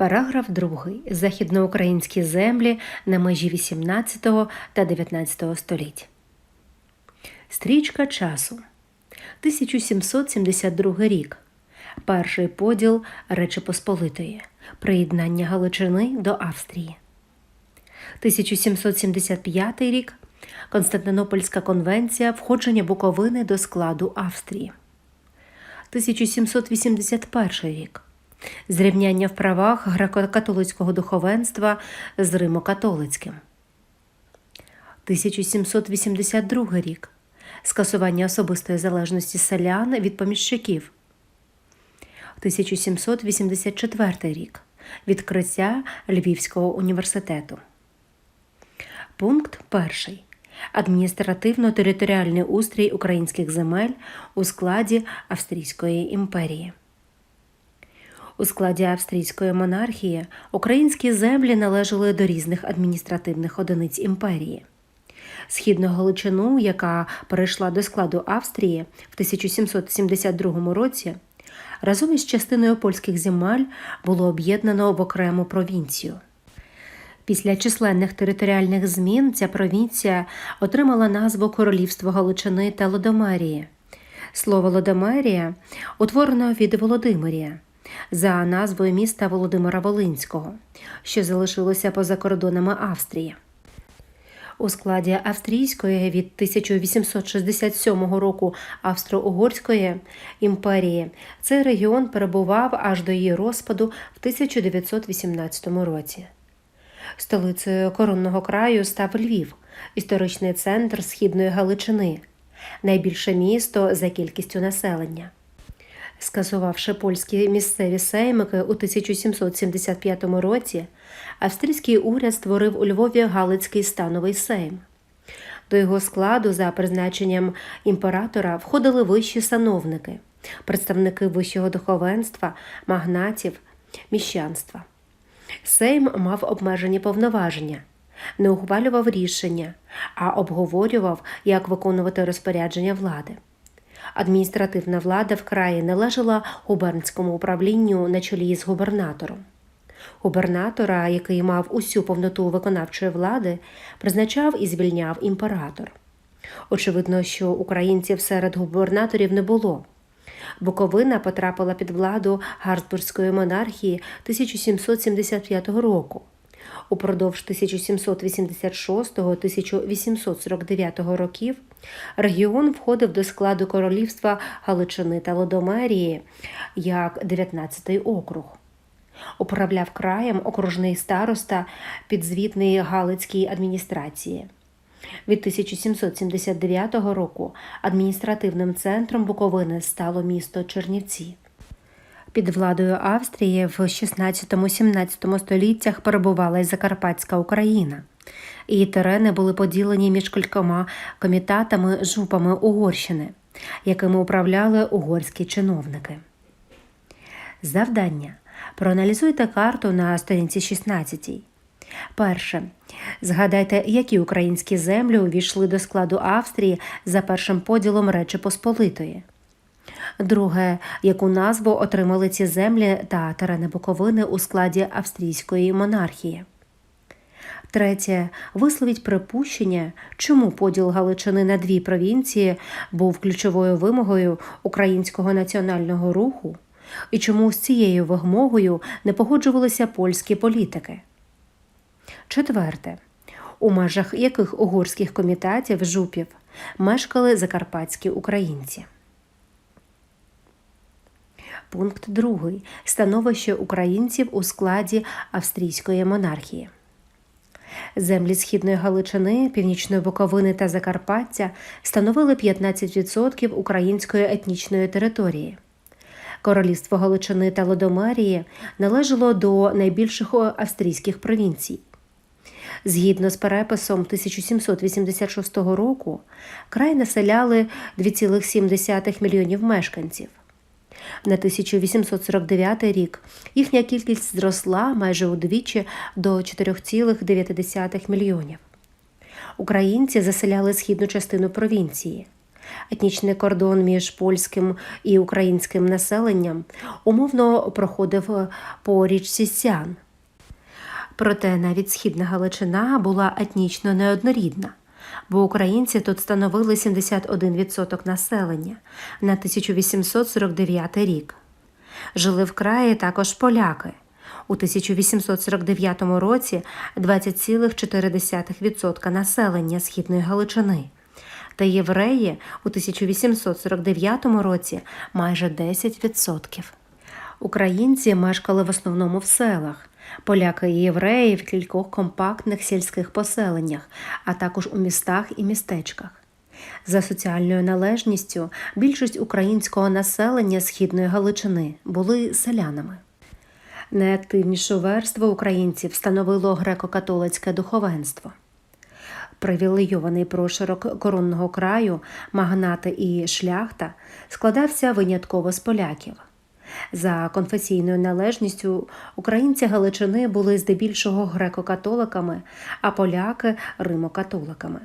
Параграф 2. Західноукраїнські землі на межі 18 та 19 століть. Стрічка часу. 1772 рік. Перший поділ Речі Посполитої. Приєднання Галичини до Австрії. 1775 рік. Константинопольська конвенція входження Буковини до складу Австрії. 1781 рік. Зрівняння в правах греко-католицького духовенства з Римо-католицьким. 1782 рік. Скасування особистої залежності селян від поміщиків. 1784 рік. Відкриття Львівського університету. Пункт 1. Адміністративно-територіальний устрій українських земель у складі Австрійської імперії. У складі австрійської монархії українські землі належали до різних адміністративних одиниць імперії. Східну Галичину, яка перейшла до складу Австрії в 1772 році, разом із частиною польських земель було об'єднано в окрему провінцію. Після численних територіальних змін ця провінція отримала назву Королівство Галичини та Лодомерії. Слово Лодомерія утворено від Володимирія за назвою міста Володимира Волинського, що залишилося поза кордонами Австрії. У складі Австрійської від 1867 року Австро-Угорської імперії цей регіон перебував аж до її розпаду в 1918 році. Столицею коронного краю став Львів, історичний центр Східної Галичини, найбільше місто за кількістю населення. Скасувавши польські місцеві сеймики у 1775 році, австрійський уряд створив у Львові Галицький становий сейм. До його складу, за призначенням імператора, входили вищі сановники, представники вищого духовенства, магнатів, міщанства. Сейм мав обмежені повноваження, не ухвалював рішення, а обговорював, як виконувати розпорядження влади. Адміністративна влада в краї належала губернському управлінню на чолі з губернатором. Губернатора, який мав усю повноту виконавчої влади, призначав і звільняв імператор. Очевидно, що українців серед губернаторів не було. Буковина потрапила під владу Гарсбурзької монархії 1775 року. Упродовж 1786-1849 років регіон входив до складу королівства Галичини та Лодомерії як 19-й округ. Управляв краєм окружний староста підзвітний Галицькій адміністрації. Від 1779 року адміністративним центром Буковини стало місто Чернівці. Під владою Австрії в 16-17 століттях перебувала й Закарпатська Україна. Її терени були поділені між кількома комітатами жупами Угорщини, якими управляли угорські чиновники. Завдання. Проаналізуйте карту на сторінці 16. Перше. Згадайте, які українські землі увійшли до складу Австрії за першим поділом Речі Посполитої. Друге, яку назву отримали ці землі та терени Буковини у складі австрійської монархії. Третє. Висловіть припущення, чому поділ Галичини на дві провінції був ключовою вимогою українського національного руху і чому з цією вимогою не погоджувалися польські політики. Четверте. У межах яких угорських комітатів жупів мешкали закарпатські українці. Пункт 2. Становище українців у складі австрійської монархії. Землі Східної Галичини, Північної Буковини та Закарпаття становили 15% української етнічної території. Королівство Галичини та Лодомерії належало до найбільших австрійських провінцій. Згідно з переписом 1786 року, край населяли 2,7 мільйонів мешканців. На 1849 рік їхня кількість зросла майже удвічі до 4,9 мільйонів. Українці заселяли східну частину провінції. Етнічний кордон між польським і українським населенням умовно проходив по річці Сян. Проте навіть східна Галичина була етнічно неоднорідна, бо українці тут становили 71% населення на 1849 рік. Жили в краї також поляки. У 1849 році 20,4% населення Східної Галичини та євреї у 1849 році майже 10%. Українці мешкали в основному в селах, поляки і євреї в кількох компактних сільських поселеннях, а також у містах і містечках. За соціальною належністю більшість українського населення Східної Галичини були селянами. Найактивнішу верству українців становило греко-католицьке духовенство. Привілейований проширок коронного краю, магнати і шляхта складався винятково з поляків. За конфесійною належністю українці Галичини були здебільшого греко-католиками, а поляки римокатоликами.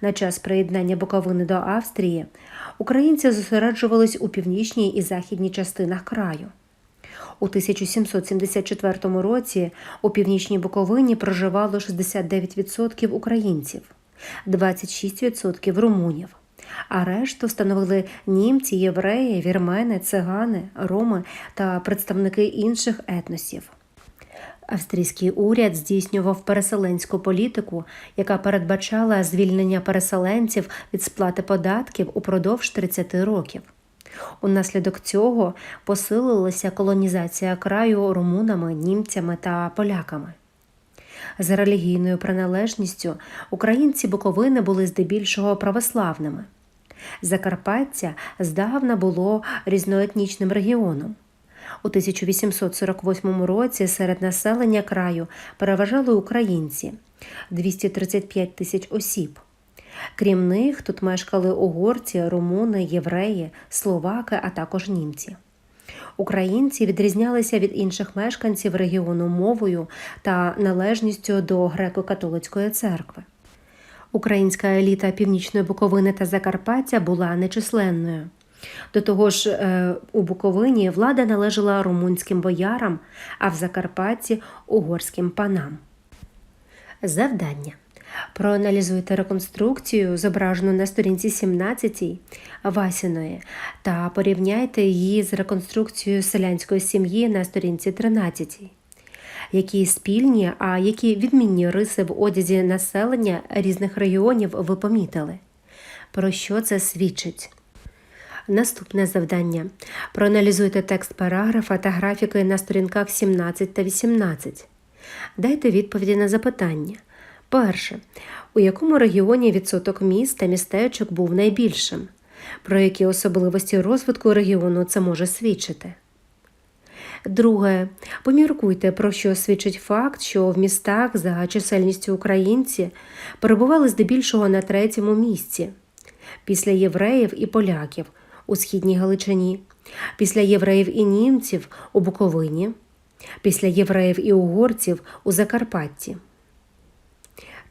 На час приєднання Буковини до Австрії українці зосереджувались у північній і західній частинах краю. У 1774 році у північній Буковині проживало 69% українців, 26% румунів, а решту становили німці, євреї, вірмени, цигани, роми та представники інших етносів. Австрійський уряд здійснював переселенську політику, яка передбачала звільнення переселенців від сплати податків упродовж 30 років. Унаслідок цього посилилася колонізація краю румунами, німцями та поляками. За релігійною приналежністю українці Буковини були здебільшого православними. Закарпаття здавна було різноетнічним регіоном. У 1848 році серед населення краю переважали українці 235 тисяч осіб. Крім них, тут мешкали угорці, румуни, євреї, словаки, а також німці. Українці відрізнялися від інших мешканців регіону мовою та належністю до греко-католицької церкви. Українська еліта Північної Буковини та Закарпаття була нечисленною. До того ж, е, у Буковині влада належала румунським боярам, а в Закарпатті угорським панам. Завдання. Проаналізуйте реконструкцію, зображену на сторінці 17 Васіної, та порівняйте її з реконструкцією селянської сім'ї на сторінці 13. Які спільні, а які відмінні риси в одязі населення різних регіонів ви помітили? Про що це свідчить? Наступне завдання. Проаналізуйте текст параграфа та графіки на сторінках 17 та 18. Дайте відповіді на запитання. Перше. У якому регіоні відсоток міст та містечок був найбільшим? Про які особливості розвитку регіону це може свідчити? Друге. Поміркуйте, про що свідчить факт, що в містах за чисельністю українці перебували здебільшого на третьому місці після євреїв і поляків у східній Галичині, після євреїв і німців у Буковині, після євреїв і угорців у Закарпатті.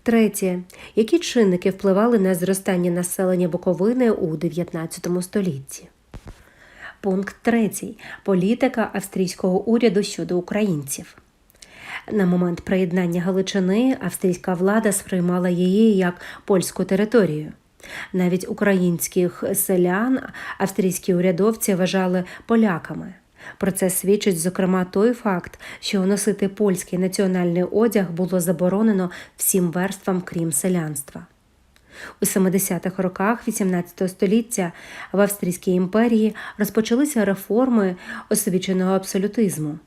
Третє. Які чинники впливали на зростання населення Буковини у 19 столітті? Пункт 3. Політика австрійського уряду щодо українців. На момент приєднання Галичини австрійська влада сприймала її як польську територію. Навіть українських селян австрійські урядовці вважали поляками. Про це свідчить, зокрема, той факт, що носити польський національний одяг було заборонено всім верствам, крім селянства. У 70-х роках XVIII століття в Австрійській імперії розпочалися реформи освіченого абсолютизму.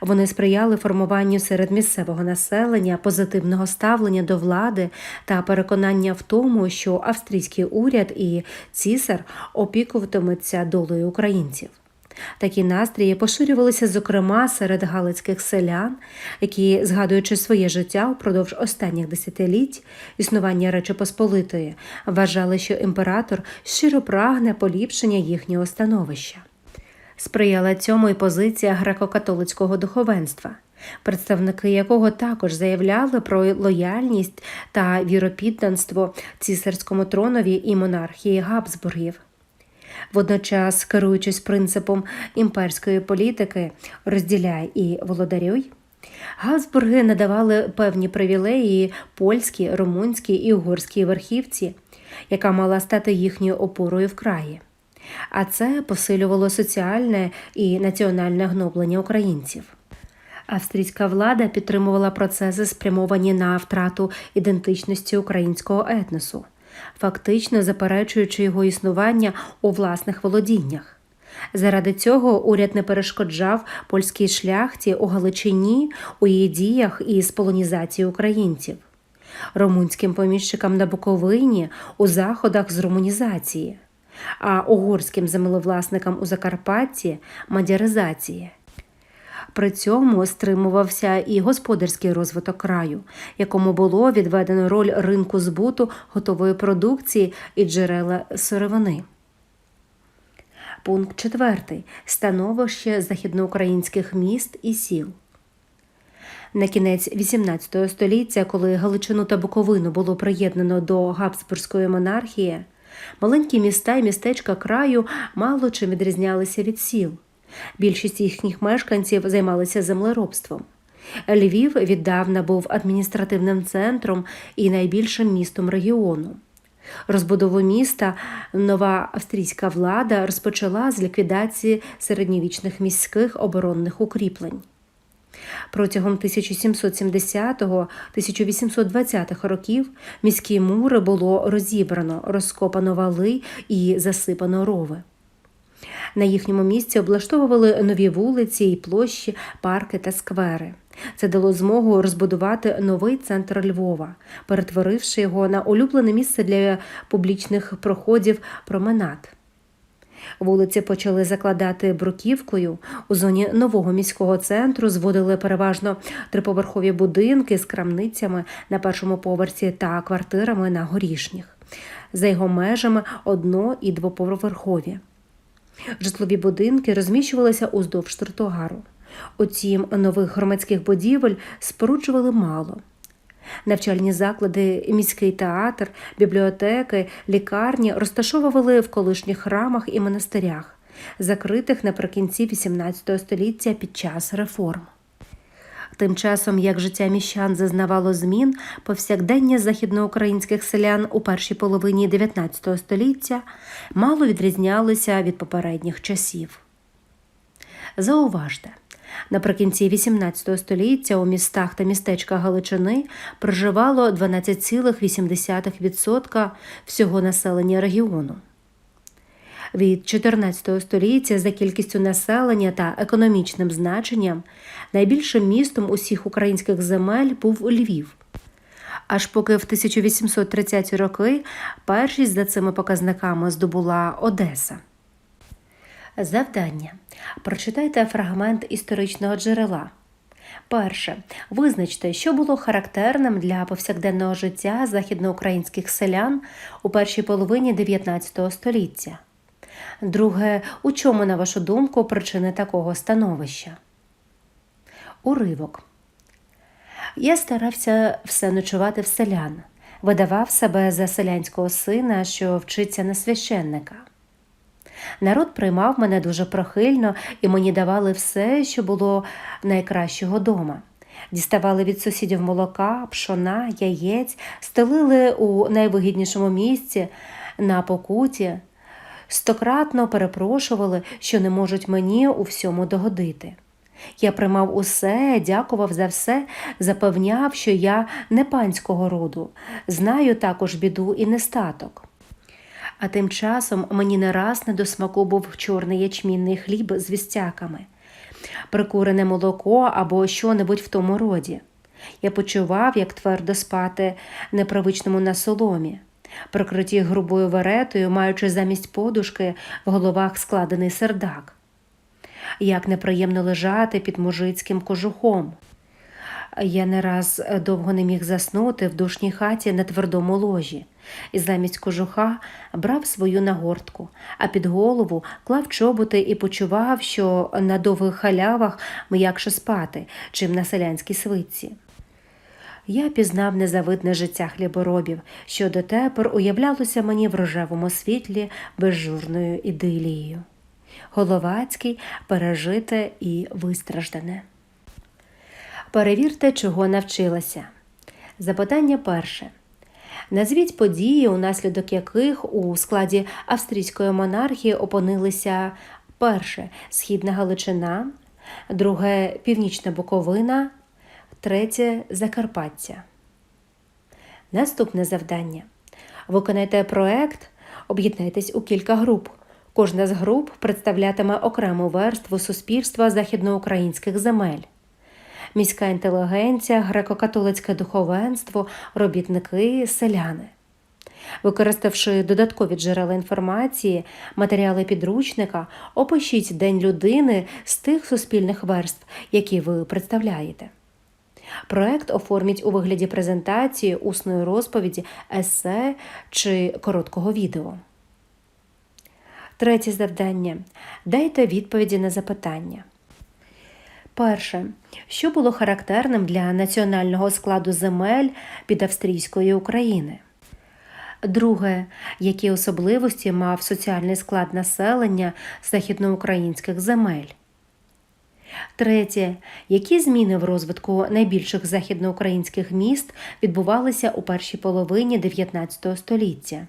Вони сприяли формуванню серед місцевого населення позитивного ставлення до влади та переконання в тому, що австрійський уряд і цісар опікуватимуться долею українців. Такі настрії поширювалися, зокрема, серед галицьких селян, які, згадуючи своє життя впродовж останніх десятиліть існування Речі Посполитої, вважали, що імператор щиро прагне поліпшення їхнього становища. Сприяла цьому і позиція греко-католицького духовенства. представники якого також заявляли про лояльність та віропідданство цісарському тронові і монархії Габсбургів. Водночас, керуючись принципом імперської політики розділяй і володарюй, Габсбурги надавали певні привілеї польській, румунській і угорській верхівці, яка мала стати їхньою опорою в краї. А це посилювало соціальне і національне гноблення українців. Австрійська влада підтримувала процеси, спрямовані на втрату ідентичності українського етносу, фактично заперечуючи його існування у власних володіннях. Заради цього уряд не перешкоджав польській шляхті у Галичині у її діях із полонізації українців, румунським поміщикам на Буковині у заходах з румунізації, а угорським землевласникам у Закарпатті мадяризації. При цьому стримувався і господарський розвиток краю, якому було відведено роль ринку збуту готової продукції і джерела сировини. Пункт 4. Становище західноукраїнських міст і сіл. На кінець XVIII століття, коли Галичину та Буковину було приєднано до Габсбурзької монархії, маленькі міста і містечка краю мало чим відрізнялися від сіл. Більшість їхніх мешканців займалися землеробством. Львів віддавна був адміністративним центром і найбільшим містом регіону. Розбудову міста нова австрійська влада розпочала з ліквідації середньовічних міських оборонних укріплень. Протягом 1770-1820 років міські мури було розібрано, розкопано вали і засипано рови. На їхньому місці облаштовували нові вулиці і площі, парки та сквери. Це дало змогу розбудувати новий центр Львова, перетворивши його на улюблене місце для публічних проходів променад. Вулиці почали закладати бруківкою. У зоні нового міського центру зводили переважно триповерхові будинки з крамницями на першому поверсі та квартирами на горішніх. За його межами одно- і двоповерхові. Житлові будинки розміщувалися уздовж тротуару. Утім, нових громадських будівель споруджували мало. Навчальні заклади, міський театр, бібліотеки, лікарні розташовували в колишніх храмах і монастирях, закритих наприкінці XVIII століття під час реформ. Тим часом, як життя міщан зазнавало змін, повсякдення західноукраїнських селян у першій половині XIX століття мало відрізнялося від попередніх часів. Зауважте, наприкінці XVIII століття у містах та містечках Галичини проживало 12,8% всього населення регіону. Від 14 століття за кількістю населення та економічним значенням найбільшим містом усіх українських земель був Львів. Аж поки в 1830-ті роки першість за цими показниками здобула Одеса. Завдання. Прочитайте фрагмент історичного джерела. Перше. Визначте, що було характерним для повсякденного життя західноукраїнських селян у першій половині 19 століття. Друге, у чому, на вашу думку, причини такого становища? Уривок. Я старався все ночувати в селян, видавав себе за селянського сина, що вчиться на священника. Народ приймав мене дуже прохильно і мені давали все, що було найкращого дома. Діставали від сусідів молока, пшона, яєць, стелили у найвигіднішому місці на покуті, стократно перепрошували, що не можуть мені у всьому догодити. Я приймав усе, дякував за все, запевняв, що я не панського роду, знаю також біду і нестаток. А тим часом мені не раз не до смаку був чорний ячмінний хліб з вістяками, прикурене молоко або що-небудь в тому роді. Я почував, як твердо спати непривичному на соломі, прикриті грубою веретою, маючи замість подушки в головах складений сердак. Як неприємно лежати під мужицьким кожухом. Я не раз довго не міг заснути в душній хаті на твердому ложі, і замість кожуха брав свою нагортку, а під голову клав чоботи і почував, що на довгих халявах м'якше спати, чим на селянській свитці. Я пізнав незавидне життя хліборобів, що дотепер уявлялося мені в рожевому світлі безжурною ідилією. Головацький пережите і вистраждане. Перевірте, чого навчилася. Запитання перше. Назвіть події, унаслідок яких у складі австрійської монархії опинилися перше Східна Галичина, друге Північна Буковина, третє Закарпаття. Наступне завдання. Виконайте проект, об'єднайтесь у кілька груп. Кожна з груп представлятиме окрему верству суспільства західноукраїнських земель. Міська інтелігенція, греко-католицьке духовенство, робітники, селяни. Використавши додаткові джерела інформації, матеріали підручника, опишіть День людини з тих суспільних верств, які ви представляєте. Проект оформіть у вигляді презентації, усної розповіді, есе чи короткого відео. Третє завдання. Дайте відповіді на запитання. Перше. Що було характерним для національного складу земель під австрійської України? Друге. Які особливості мав соціальний склад населення західноукраїнських земель? Третє. Які зміни в розвитку найбільших західноукраїнських міст відбувалися у першій половині 19 століття?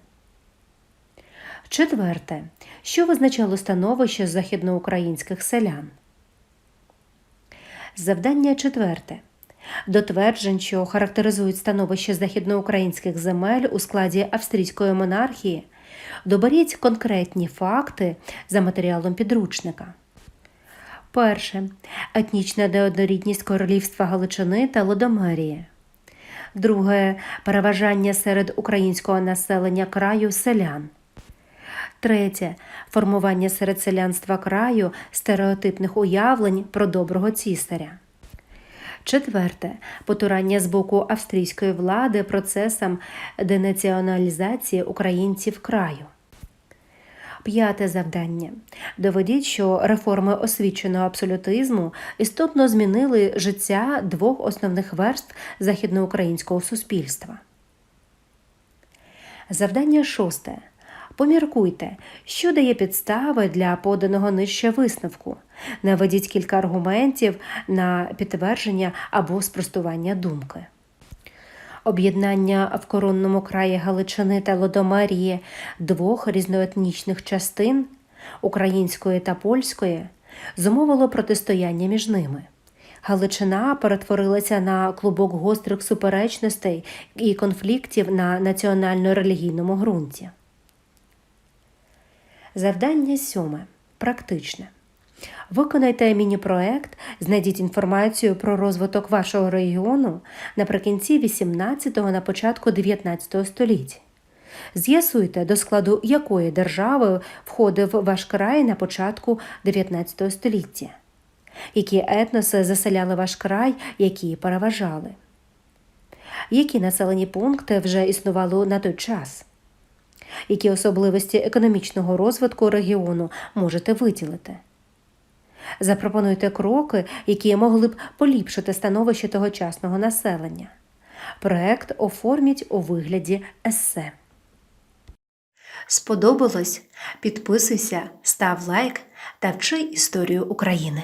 Четверте. Що визначало становище західноукраїнських селян? Завдання четверте. До тверджень, що характеризують становище західноукраїнських земель у складі австрійської монархії, доберіть конкретні факти за матеріалом підручника. Перше. Етнічна неоднорідність королівства Галичини та Лодомерії. Друге. Переважання серед українського населення краю селян. Третє. Формування серед селянства краю стереотипних уявлень про доброго цісаря. Четверте. Потурання з боку австрійської влади процесам денаціоналізації українців краю. П'яте завдання. Доведіть, що реформи освіченого абсолютизму істотно змінили життя двох основних верств західноукраїнського суспільства. Завдання шосте. Поміркуйте, що дає підстави для поданого нижче висновку. Наведіть кілька аргументів на підтвердження або спростування думки. Об'єднання в коронному краї Галичини та Лодомерії двох різноетнічних частин української та польської зумовило протистояння між ними. Галичина перетворилася на клубок гострих суперечностей і конфліктів на національно-релігійному ґрунті. Завдання сьоме. Практичне. Виконайте міні-проект, знайдіть інформацію про розвиток вашого регіону наприкінці 18-го на початку 19 століття. З'ясуйте, до складу якої держави входив ваш край на початку 19 століття, які етноси заселяли ваш край, які переважали, які населені пункти вже існували на той час, які особливості економічного розвитку регіону можете виділити. Запропонуйте кроки, які могли б поліпшити становище тогочасного населення. Проект оформіть у вигляді есе. Сподобалось? Підписуйся, став лайк та вчи історію України.